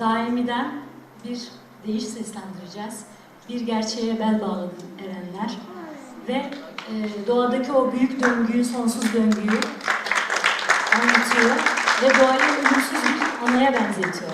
Daimi'den bir deyiş seslendireceğiz. Bir gerçeğe bel bağladı erenler. Ve e, doğadaki o büyük döngüyü, sonsuz döngüyü anlatıyor. Ve doğayı ölümsüz bir anaya benzetiyor.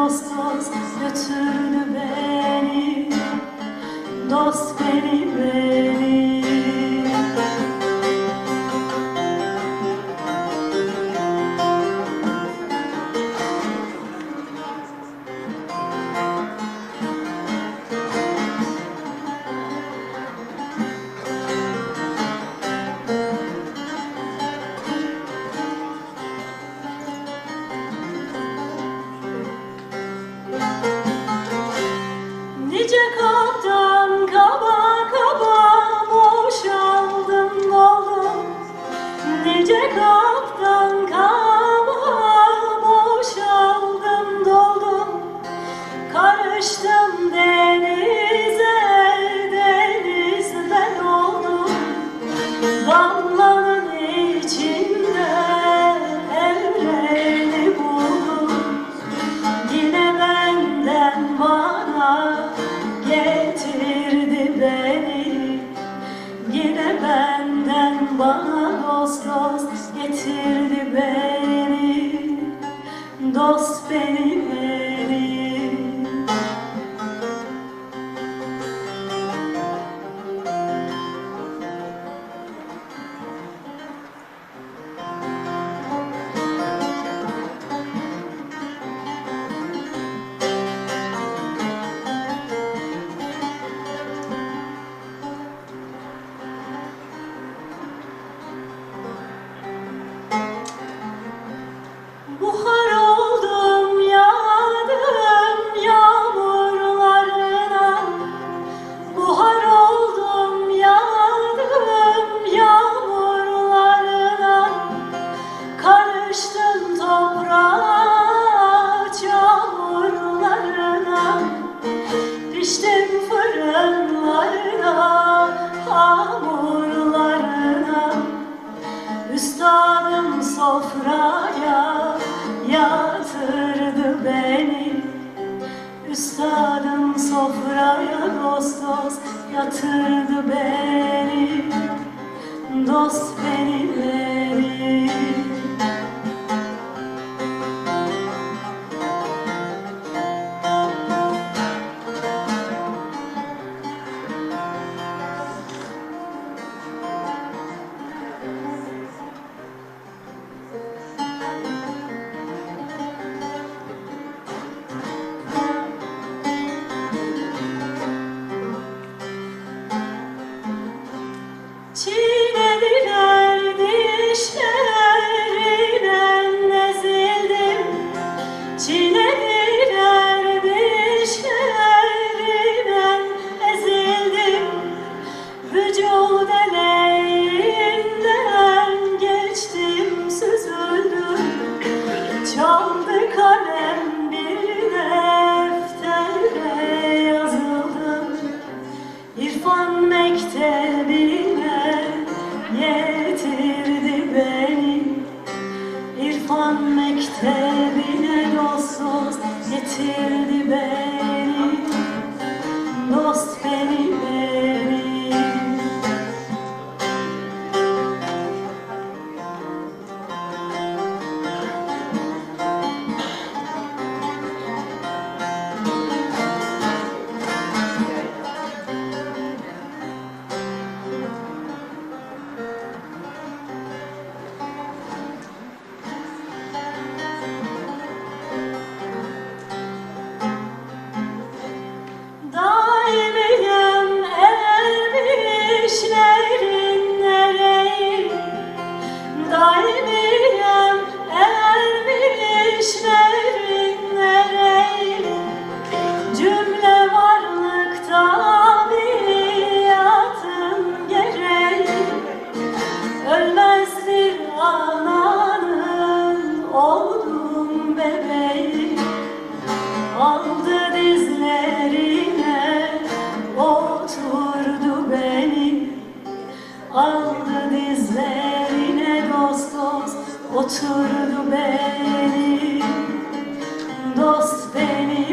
Dost dost götürdü beni Dost beni beni Dost beni sofraya yatırdı beni. Üstadım sofraya dost dost yatırdı beni. Dost beni beni 七 Oturdu benim Dost benim